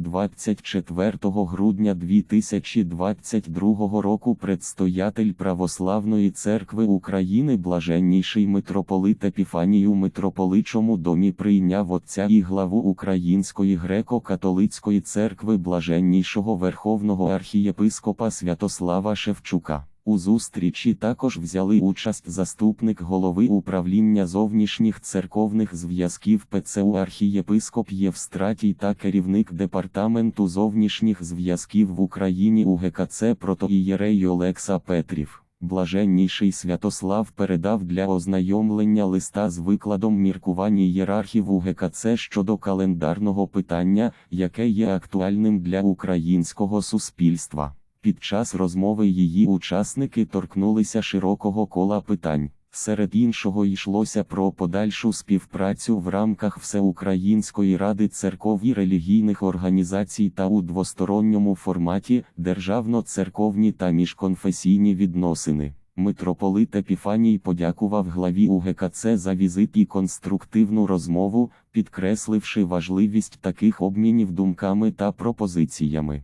24 грудня 2022 року предстоятель Православної церкви України блаженніший митрополит Епіфаній у митрополичому домі прийняв отця і главу Української греко-католицької церкви блаженнішого Верховного архієпископа Святослава Шевчука. У зустрічі також взяли участь заступник голови управління зовнішніх церковних зв'язків ПЦУ архієпископ Євстратій та керівник департаменту зовнішніх зв'язків в Україні УГКЦ протоієрей Олекса Петрів. Блаженніший Святослав передав для ознайомлення листа з викладом міркувань ієрархів УГКЦ щодо календарного питання, яке є актуальним для українського суспільства. Під час розмови її учасники торкнулися широкого кола питань. Серед іншого йшлося про подальшу співпрацю в рамках Всеукраїнської ради церков і релігійних організацій та у двосторонньому форматі державно-церковні та міжконфесійні відносини. Митрополит Епіфаній подякував главі УГКЦ за візит і конструктивну розмову, підкресливши важливість таких обмінів думками та пропозиціями.